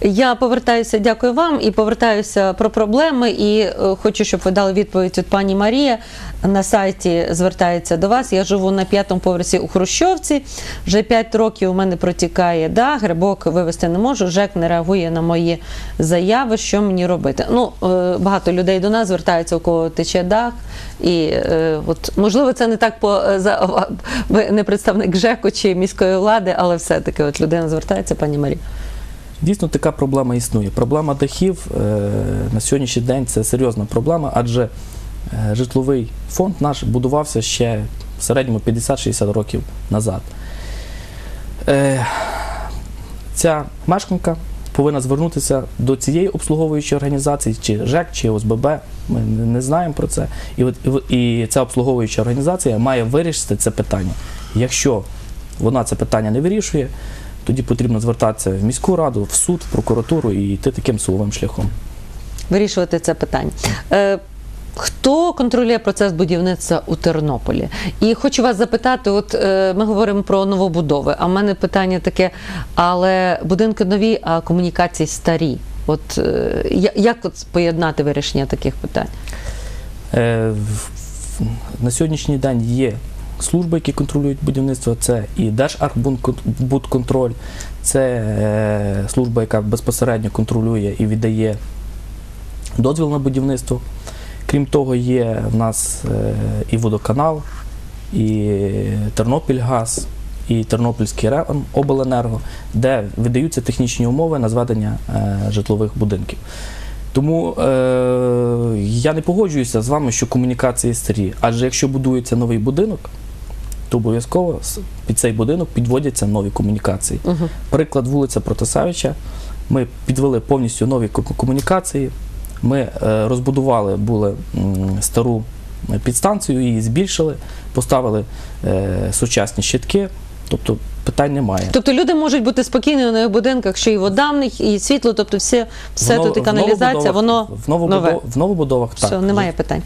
Я повертаюся, дякую вам і повертаюся про проблеми. І е, хочу, щоб ви дали відповідь від пані Марія. На сайті звертається до вас. Я живу на п'ятому поверсі у Хрущовці. Вже 5 років у мене протікає дах, грибок вивезти не можу. ЖЕК не реагує на мої заяви. Що мені робити? Ну е, багато людей до нас звертаються, у кого тече дах. І е, от можливо, це не так по за не представник ЖЕКу чи міської влади, але все-таки от людина звертається, пані Марія. Дійсно, така проблема існує. Проблема дахів е, на сьогоднішній день це серйозна проблема, адже е, житловий фонд наш будувався ще в середньому 50-60 років назад. Е, Ця мешканка повинна звернутися до цієї обслуговуючої організації, чи ЖЕК, чи ОСББ. Ми не- знаємо про це. І, от- і ця обслуговуюча організація має вирішити це питання. Якщо вона це питання не вирішує, тоді потрібно звертатися в міську раду, в суд, в прокуратуру і йти таким силовим шляхом. вирішувати це питання. Е, Хто контролює процес будівництва у Тернополі? І хочу вас запитати: от е, ми говоримо про новобудови, а в мене питання таке: але будинки нові, а комунікації старі. От е, як от поєднати вирішення таких питань? Е, На сьогоднішній день є служби, які контролюють будівництво. Це і Держархбудконтроль, це е, служба, яка безпосередньо контролює і віддає дозвіл на будівництво. Крім того, є в нас е, і водоканал, і Тернопільгаз, і Тернопільський обленерго, де видаються технічні умови на зведення е, житлових будинків. Тому е, я не погоджуюся з вами, що комунікації старі. Адже якщо будується новий будинок, то обов'язково під цей будинок підводяться нові комунікації. Угу. Приклад вулиця Протасевича. Ми підвели повністю нові комунікації. Ми е, розбудували були стару підстанцію, її збільшили, поставили е, сучасні щитки. Тобто питань немає. Тобто люди можуть бути спокійні у нових будинках, що і вода в них, і світло, тобто все, все В тут і каналізація, новобудовах- воно в новобудов- нове. в новобудовах так. все, немає питань.